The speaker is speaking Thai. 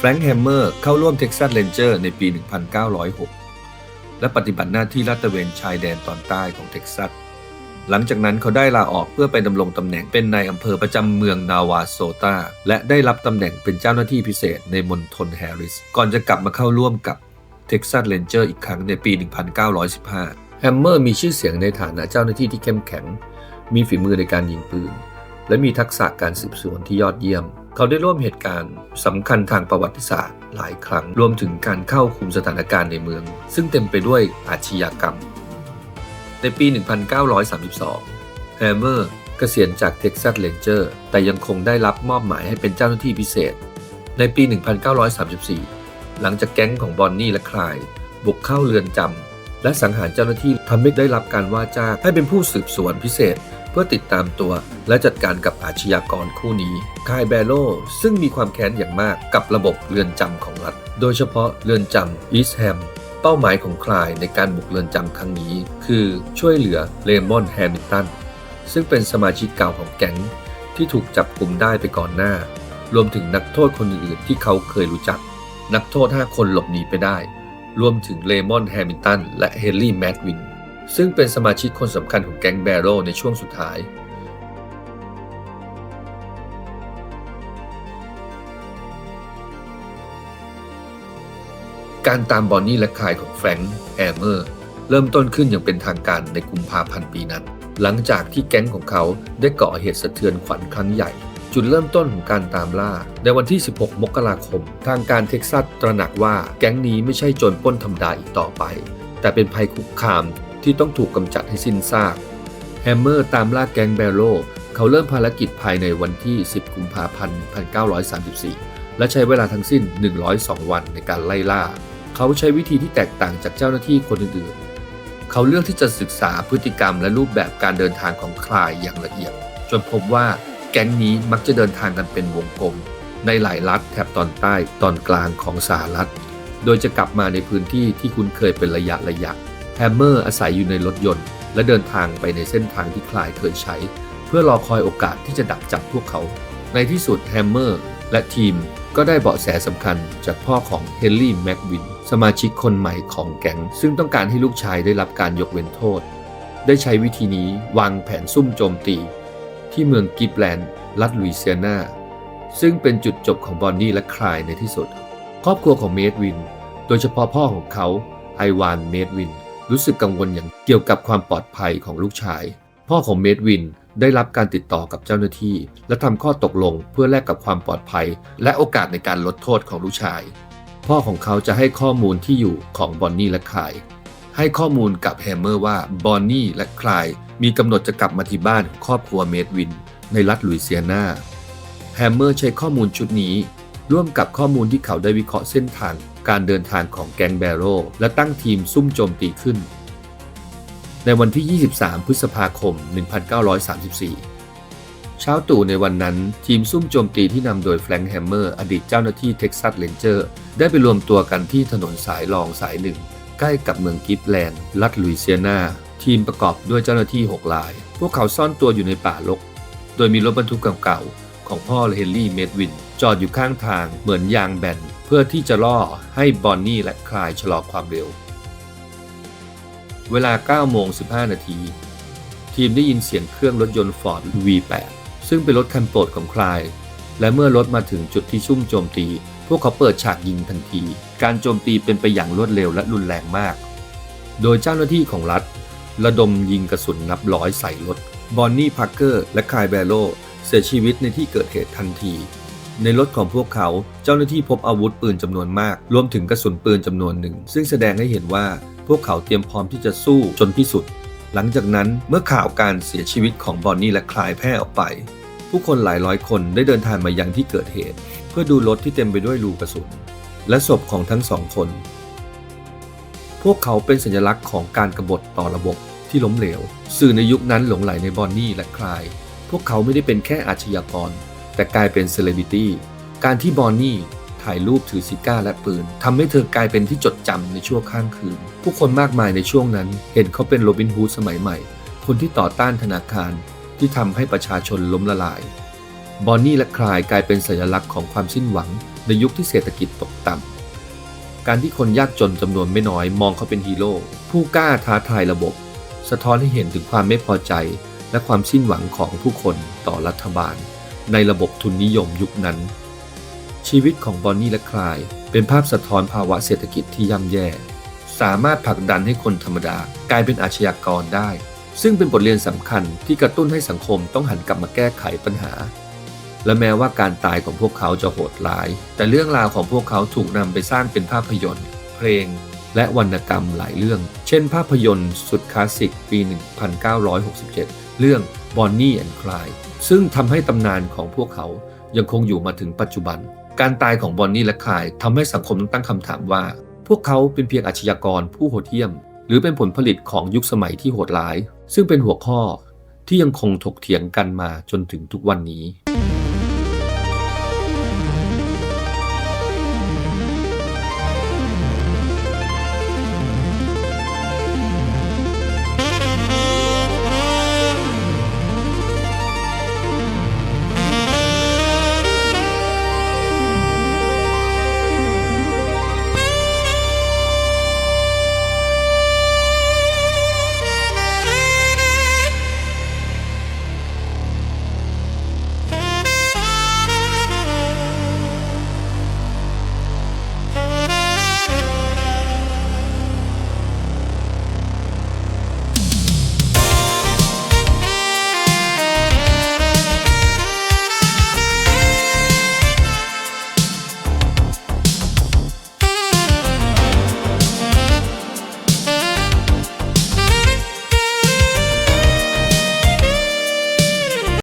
แฟรงค์แฮมเมอร์เข้าร่วมเท็กซัสเรนเจอร์ในปี 1906 และปฏิบัติหน้าที่ลาดตระเวนชายแดนตอนใต้ของเท็กซัส หลังจากนั้นเขาได้ลาออกเพื่อไปดำรงตำแหน่งเป็นนายอำเภอประจำเมืองนาวาโซตาและได้รับตำแหน่งเป็นเจ้าหน้าที่พิเศษในมณฑลแฮร์ริส ก่อนจะกลับมาเข้าร่วมกับเท็กซัสเรนเจอร์อีกครั้งในปี 1915 แฮมเมอร์มีชื่อเสียงในฐานะเจ้าหน้าที่ที่เข้มแข็ง มีฝีมือในการยิงปืน และมีทักษะการสืบสวนที่ยอดเยี่ยม เขาได้ร่วมเหตุการณ์สำคัญทางประวัติศาสตร์ หลายครั้งรวมถึงการเข้าคุมสถานการณ์ในเมือง ซึ่งเต็มไปด้วยอาชญากรรม ในปี 1932 แฮมเมอร์เกษียณจากเท็กซัสเรนเจอร์แต่ยังคงได้รับมอบหมายให้เป็นเจ้าหน้าที่พิเศษ ในปี 1934 หลังจากแก๊งของบอนนี่และคลาย บุกเข้าเรือนจำและสังหารเจ้าหน้าที่ทำให้ได้รับการว่าจ้างให้เป็นผู้สืบสวนพิเศษ เพื่อติดตามตัวและจัดการกับอาชญากรคู่นี้คายแบโลซึ่งมีความแค้นอย่างมากกับระบบเรือนจำของรัฐ โดยเฉพาะเรือนจำอีสแฮมเป้าหมายของคลายในการบุกเรือนจำครั้งนี้ คือช่วยเหลือเลมอนแฮมิลตันซึ่งเป็นสมาชิกเก่าของแก๊งที่ถูกจับกลุ่มได้ไปก่อนหน้า รวมถึงนักโทษคนอื่นๆที่เขาเคยรู้จัก นักโทษ 5 คนหลบหนีไปได้ รวมถึงเลมอนแฮมิลตันและเฮนรี่แมดวิน ซึ่งเป็นสมาชิกคนสำคัญของแก๊งแบโรในช่วงสุดท้าย การตามบอนนี่และคายของแฟรงค์แฮมเมอร์เริ่มต้นขึ้นอย่างเป็นทางการในกุมภาพันธ์ปีนั้น หลังจากที่แก๊งของเขาได้ก่อเหตุสะเทือนขวัญครั้งใหญ่ จุดเริ่มต้นของการตามล่า ในวันที่ 16 มกราคม ทางการเท็กซัสตระหนักว่าแก๊งนี้ไม่ใช่โจรปล้นธรรมดาอีกต่อไป แต่เป็นภัยคุกคาม ที่ต้องถูกกำจัดให้สิ้นซาก แฮมเมอร์ตามล่าแก๊งแบโรเขาเริ่มภารกิจภายในวันที่ 10 กุมภาพันธ์ 1934 และใช้เวลาทั้งสิ้น 102 วันในการไล่ล่า เขาใช้วิธีที่แตกต่างจากเจ้าหน้าที่คนอื่นๆ เขาเลือกที่จะศึกษาพฤติกรรมและรูปแบบการเดินทางของคลายอย่างละเอียด จนพบว่าแก๊งนี้มักจะเดินทางกันเป็นวงกลม ในหลายรัฐแถบตอนใต้ตอนกลางของสหรัฐ โดยจะกลับมาในพื้นที่ที่คุ้นเคยเป็นระยะระยะ แฮมเมอร์อาศัยอยู่ในรถยนต์ และเดินทางไปในเส้นทางที่คลายเคยใช้ เพื่อรอคอยโอกาสที่จะดักจับพวกเขา ในที่สุดแฮมเมอร์และทีมก็ได้เบาะแสสำคัญจากพ่อของเฮนรี่แม็กวิน สมาชิกคนใหม่ของแก๊งซึ่งต้องการให้ลูกชายได้รับการยกเว้นโทษ ได้ใช้วิธีนี้วางแผนซุ่มโจมตี ที่เมืองกิฟแลนด์รัฐลุยเซียนาซึ่งเป็นจุดจบของบอนนี่และคลายในที่สุด ครอบครัวของเมดวิน โดยเฉพาะพ่อของเขาไอวานเมดวิน รู้สึกกังวลอย่างเกี่ยวกับความปลอดภัยของลูกชาย พ่อของเมดวินได้รับการติดต่อกับเจ้าหน้าที่ และทำข้อตกลงเพื่อแลกกับความปลอดภัย และโอกาสในการลดโทษของลูกชาย พ่อของเขาจะให้ข้อมูลที่อยู่ของบอนนี่และคลาย ให้ข้อมูลกับแฮมเมอร์ว่าบอนนี่และคลายมีกำหนดจะกลับมาที่บ้านครอบครัวเมดวิน ในรัฐลุยเซียนาแฮมเมอร์ใช้ข้อมูลชุดนี้ ร่วมกับข้อมูลที่เขาได้วิเคราะห์เส้นทาง การเดินทางของแก๊งแบโรและตั้งทีมซุ่มโจมตีขึ้น ในวันที่ 23 พฤษภาคม 1934 เช้าตู่ในวันนั้น ทีมซุ่มโจมตีที่นำโดยแฟรงค์แฮมเมอร์ อดีตเจ้าหน้าที่เท็กซัสเรนเจอร์ ได้ไปรวมตัวกันที่ถนนสายรองสายหนึ่ง ใกล้กับเมืองกิฟแลนด์ รัฐลุยเซียนาทีมประกอบด้วยเจ้าหน้าที่6ราย พวกเขาซ่อนตัวอยู่ในป่ารก โดยมีรถบรรทุกเก่าๆของพ่อเฮนรี่ เมดวิน จอดอยู่ข้างทางเหมือนยางแบนเพื่อที่จะล่อให้บอนนี่และคลายชะลอความเร็ว เวลา9โมง15 นาที ทีมได้ยินเสียงเครื่องรถยนต์ Ford V8 ซึ่งเป็นรถคันโปรดของคลาย และเมื่อรถมาถึงจุดที่ซุ่มโจมตี พวกเขาเปิดฉากยิงทันที การโจมตีเป็นไปอย่างรวดเร็วและรุนแรงมาก โดยเจ้าหน้าที่ของรัฐ ระดมยิงกระสุนนับร้อยใส่รถ บอนนี่พักเกอร์และคายแบโรเสียชีวิตในที่เกิดเหตุทันที ในรถของพวกเขาเจ้าหน้าที่พบอาวุธปืนจำนวนมาก รวมถึงกระสุนปืนจำนวนหนึ่ง ซึ่งแสดงให้เห็นว่าพวกเขาเตรียมพร้อมที่จะสู้จนที่สุด หลังจากนั้นเมื่อข่าวการเสียชีวิตของบอนนี่และคลายแพร่ออกไป ผู้คนหลายร้อยคนได้เดินทางมายังที่เกิดเหตุ เพื่อดูรถที่เต็มไปด้วยรูกระสุน และศพของทั้งสองคน พวกเขาเป็นสัญลักษณ์ของการกรบฏต่อระบบที่ล้มเหลว สื่อในยุคนั้นหลงไหลในบอนนี่และคลาย พวกเขาไม่ได้เป็นแค่อาชญากร แต่กลายเป็นเซเลบริตี้การที่บอนนี่ถ่ายรูปถือซิก้าและปืนทำให้เธอกลายเป็นที่จดจำในช่วงข้างคืน ผู้คนมากมายในช่วงนั้น เห็นเขาเป็นโรบินฮูดสมัยใหม่ คนที่ต่อต้านธนาคารที่ทำให้ประชาชนล้มละลาย บอนนี่และคลายกลายเป็นสัญลักษณ์ของความสิ้นหวัง ในยุคที่เศรษฐกิจตกต่ำการที่คนยากจนจำนวนไม่น้อยมองเขาเป็นฮีโร่ผู้กล้าท้าทายระบบ สะท้อนให้เห็นถึงความไม่พอใจ และความสิ้นหวังของผู้คนต่อรัฐบาล ในระบบทุนนิยมยุคนั้น ชีวิตของบอนนี่และคลายเป็นภาพสะท้อนภาวะเศรษฐกิจที่ย่ำแย่ สามารถผลักดันให้คนธรรมดากลายเป็นอาชญากรได้ ซึ่งเป็นบทเรียนสำคัญที่กระตุ้นให้สังคมต้องหันกลับมาแก้ไขปัญหา และแม้ว่าการตายของพวกเขาจะโหดร้าย แต่เรื่องราวของพวกเขาถูกนำไปสร้างเป็นภาพยนตร์ เพลง และวรรณกรรมหลายเรื่อง เช่น ภาพยนตร์ สุดคลาสสิกปี 1967 เรื่องบอนนี่แอนคลายซึ่งทำให้ตำนานของพวกเขายังคงอยู่มาถึงปัจจุบัน การตายของบอนนี่และคลายทำให้สังคมต้องตั้งคำถามว่า พวกเขาเป็นเพียงอาชญากรผู้โหดเหี้ยม หรือเป็นผลผลิตของยุคสมัยที่โหดร้าย ซึ่งเป็นหัวข้อที่ยังคงถกเถียงกันมาจนถึงทุกวันนี้